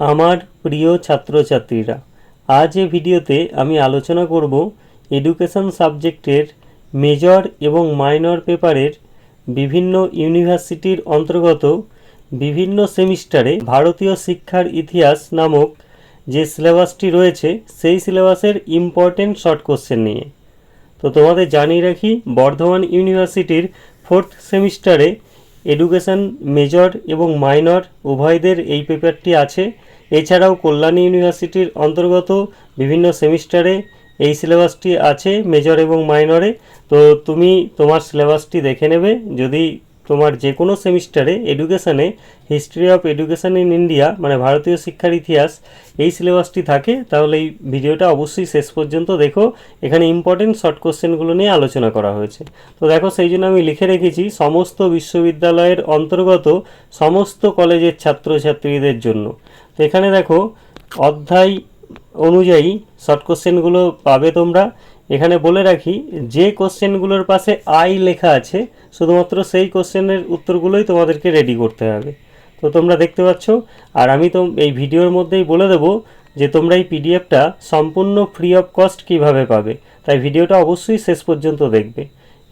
আমার প্রিয় ছাত্রছাত্রীরা, আজ এ ভিডিওতে আমি আলোচনা করব এডুকেশন সাবজেক্টের মেজর এবং মাইনর পেপারের বিভিন্ন ইউনিভার্সিটির অন্তর্গত বিভিন্ন সেমিস্টারে ভারতীয় শিক্ষার ইতিহাস নামক যে সিলেবাসটি রয়েছে, সেই সিলেবাসের ইম্পর্টেন্ট শর্ট কোশ্চেন নিয়ে। তো তোমাদের জানিয়ে রাখি, বর্ধমান ইউনিভার্সিটির ফোর্থ সেমিস্টারে এডুকেশন, মেজর এবং মাইনর উভয়দের এই পেপারটি আছে। এছাড়াও কল্যাণী ইউনিভার্সিটির অন্তর্গত বিভিন্ন সেমিস্টারে এই সিলেবাসটি আছে, মেজর এবং মাইনরে। তো তুমি তোমার সিলেবাসটি দেখে নেবে। যদি তোমার যে কোনো সেমিস্টারে এডুকেশানে, history of education in India মানে ভারতীয় শিক্ষার ইতিহাস, এই সিলেবাসটি থাকে, তাহলে এই ভিডিওটা অবশ্যই শেষ পর্যন্ত দেখো। এখানে ইম্পর্টেন্ট শর্ট কোশ্চেনগুলো নিয়ে আলোচনা করা হয়েছে। তো দেখো, সেই জন্য আমি লিখে রেখেছি, সমস্ত বিশ্ববিদ্যালয়ের অন্তর্গত সমস্ত কলেজের ছাত্রছাত্রীদের জন্য। তো এখানে দেখো, অধ্যায় অনুযায়ী শর্ট কোশ্চেনগুলো পাবে তোমরা। এখানে বলে রাখি, যে কোশ্চেনগুলোর পাশে আই লেখা আছে, শুধুমাত্র সেই কোশ্চেনের উত্তরগুলোই তোমাদেরকে রেডি করতে হবে। তো তোমরা দেখতে পাচ্ছ, আর আমি তো এই ভিডিওর মধ্যেই বলে দেবো যে তোমরা এই পিডিএফটা সম্পূর্ণ ফ্রি অফ কস্ট কীভাবে পাবে। তাই ভিডিওটা অবশ্যই শেষ পর্যন্ত দেখবে।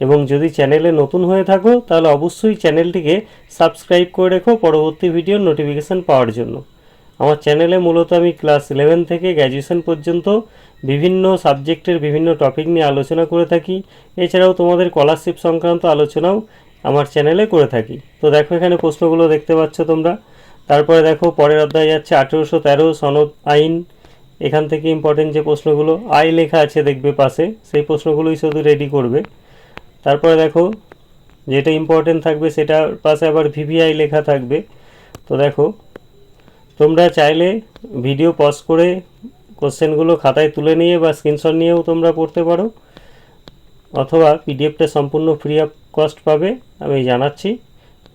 এবং যদি চ্যানেলে নতুন হয়ে থাকো, তাহলে অবশ্যই চ্যানেলটিকে সাবস্ক্রাইব করে রেখো পরবর্তী ভিডিওর নোটিফিকেশান পাওয়ার জন্য। আমার চ্যানেলে মূলত আমি ক্লাস ইলেভেন থেকে গ্র্যাজুয়েশন পর্যন্ত বিভিন্ন সাবজেক্টের বিভিন্ন টপিক নিয়ে আলোচনা করে থাকি। এছাড়াও তোমাদের স্কলারশিপ সংক্রান্ত আলোচনাও আমার চ্যানেলে করে থাকি। তো দেখো এখানে প্রশ্নগুলো দেখতে পাচ্ছ তোমরা। তারপরে দেখো, পরের অধ্যায় যাচ্ছে আঠেরোশো তেরো সনদ আইন। এখান থেকে ইম্পর্টেন্ট যে প্রশ্নগুলো, আই লেখা আছে দেখবে পাশে, সেই প্রশ্নগুলোই শুধু রেডি করবে। তারপরে দেখো, যেটা ইম্পর্টেন্ট থাকবে সেটার পাশে আবার ভিভিআই লেখা থাকবে। তো দেখো তোমরা চাইলে ভিডিও পজ করে কোশ্চেনগুলো খাতায় তুলে নিয়ে বা স্ক্রিনশট নিয়েও তোমরা পড়তে পারো। অথবা পিডিএফটা সম্পূর্ণ ফ্রি অফ কস্ট পাবে, আমি জানাচ্ছি।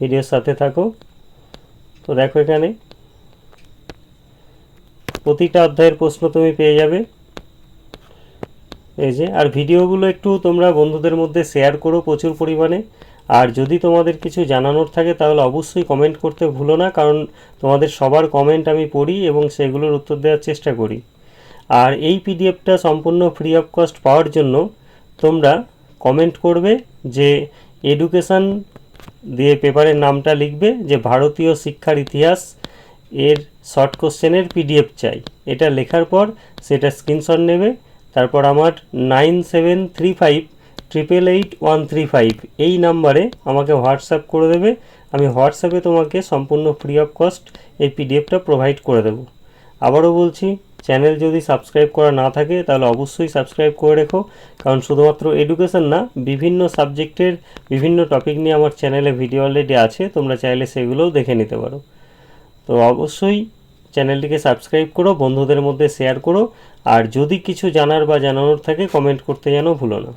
ভিডিওর সাথে থাকো। তো দেখো এখানে। প্রতিটা অধ্যায়ের প্রশ্ন তুমি পেয়ে যাবে। এই যে, আর ভিডিওগুলো একটু তোমরা বন্ধুদের মধ্যে শেয়ার করো প্রচুর পরিমাণে। আর যদি তোমাদের কিছু জানানোর থাকে, তাহলে অবশ্যই কমেন্ট করতে ভুলো না, কারণ তোমাদের সবার কমেন্ট আমি পড়ি এবং সেগুলোর উত্তর দেওয়ার চেষ্টা করি। আর এই পিডিএফটা সম্পূর্ণ ফ্রি অফ কস্ট পাওয়ার জন্য তোমরা কমেন্ট করবে যে এডুকেশান দিয়ে পেপারের নামটা লিখবে যে ভারতীয় শিক্ষার ইতিহাস, এর শর্ট কোশ্চেনের পিডিএফ চাই। এটা লেখার পর সেটা স্ক্রিনশট নেবে, তারপর আমার nine seven three five triple eight one three five এই নাম্বারে আমাকে হোয়াটসঅ্যাপ করে দেবে। আমি হোয়াটসঅ্যাপে তোমাকে সম্পূর্ণ ফ্রি অফ কস্ট এই পিডিএফটা প্রোভাইড করে দেবো। আবারও বলছি চ্যানেল যদি সাবস্ক্রাইব করা না থাকে, তাহলে অবশ্যই সাবস্ক্রাইব করে রেখো। কারণ শুধুমাত্র এডুকেশন না, বিভিন্ন সাবজেক্টের বিভিন্ন টপিক নিয়ে আমার চ্যানেলে ভিডিও অলরেডি আছে, তোমরা চাইলে সেগুলোও দেখে নিতে পারো। তো অবশ্যই চ্যানেলটিকে সাবস্ক্রাইব করো, বন্ধুদের মধ্যে শেয়ার করো। আর যদি কিছু জানার বা জানানোর থাকে কমেন্ট করতে যেন ভুলো না।